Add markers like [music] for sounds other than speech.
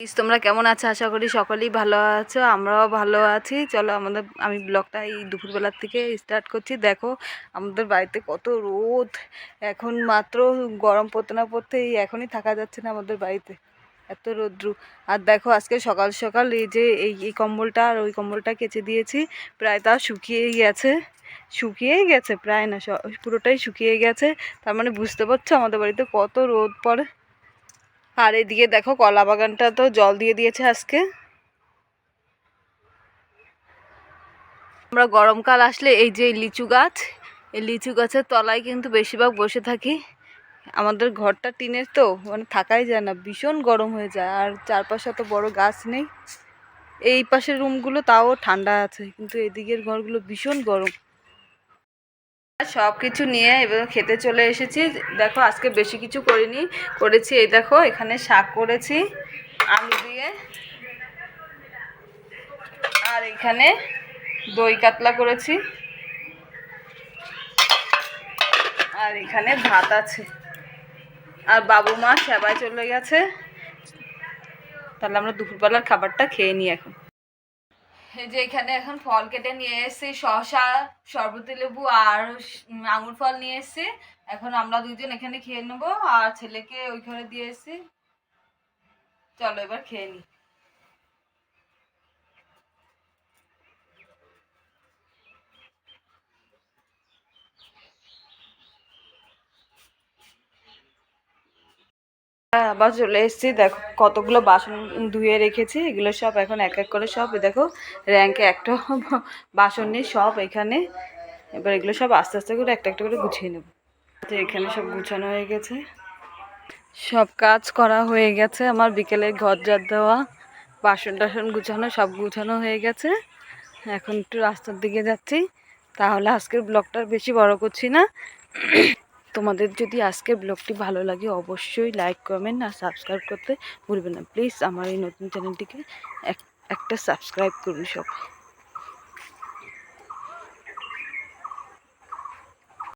Please তোমরা কেমন আছো? আশা করি সকলেই ভালো আছো, আমরাও ভালো আছি। চলো আমাদের, আমি ব্লগটা এই দুপুরবেলার থেকে স্টার্ট করছি। দেখো, আমাদের বাড়িতে কত রোদ। এখন মাত্র গরম পড়তে না পড়তে এখনই থাকা যাচ্ছে না আমাদের বাড়িতে। এত রোদ্রু। আর দেখো, আজকে সকাল সকাল এই যে এই এই কম্বলটা আর ওই কম্বলটা কেচে দিয়েছি। প্রায় তা শুকিয়েই গেছে। শুকিয়েই গেছে, প্রায় না পুরোটাই শুকিয়ে গেছে। তার মানে বুঝতে পারছ আমাদের বাড়িতে কত রোদ পড়ে। আর এদিকে দেখো কলা বাগানটা তো জল দিয়ে দিয়েছে আজকে। আমরা গরমকাল আসলে এই যে লিচু গাছ, এই লিচু গাছের তলায় কিন্তু বেশিরভাগ বসে থাকি। আমাদের ঘরটা টিনের তো মানে থাকাই যায় না, ভীষণ গরম হয়ে যায়, আর চারপাশে অত বড় গাছ নেই। এই পাশের রুমগুলো তাও ঠান্ডা আছে, কিন্তু এদিকের ঘরগুলো ভীষণ গরম। সব কিছু নিয়ে এবার খেতে চলে এসেছি। দেখো, আজকে বেশি কিছু করিনি। করেছি এই দেখো, এখানে শাক করেছি, আলু দিয়ে। আর এখানে দই কাতলা করেছি। আর এখানে ভাত আছে। আর বাবু মা সেবায় চলে গেছে। তাহলে আমরা দুপুরবেলার খাবারটা খেয়ে নিই এখন। যে এখানে এখন ফল কেটে নিয়ে এসেছি শশা শরবতি লেবু আর আঙুর ফল নিয়ে এসেছি। এখন আমরা দুজন এখানে খেয়ে নেব আর ছেলেকে ওইখানে দিয়ে এসেছি। চলো এবার খেয়ে নিই আবার চলে এসেছি। দেখো, কতগুলো বাসন ধুয়ে রেখেছি। এগুলো সব এখন এক এক করে সব দেখো র্যাঙ্কে একটা [laughs] বাসন নেই সব এখানে। এবার এগুলো সব আস্তে আস্তে করে একটা একটা করে গুছিয়ে নেব। তো এখানে সব গুছানো হয়ে গেছে। সব কাজ করা হয়ে গেছে। আমার বিকেলে ঘর ঝাড় দেওয়া, বাসন টাসন গুছানো, সব গুছানো হয়ে গেছে। এখন একটু রাস্তার দিকে যাচ্ছি। তাহলে আজকের ব্লগটা বেশি বড় করছি না। তোমাদের যদি আজকের ব্লগটি ভালো লাগে অবশ্যই লাইক কমেন্ট আর সাবস্ক্রাইব করতে ভুলবে না। প্লিজ আমার এই নতুন চ্যানেলটিকে এক, একটা সাবস্ক্রাইব করুন সবাই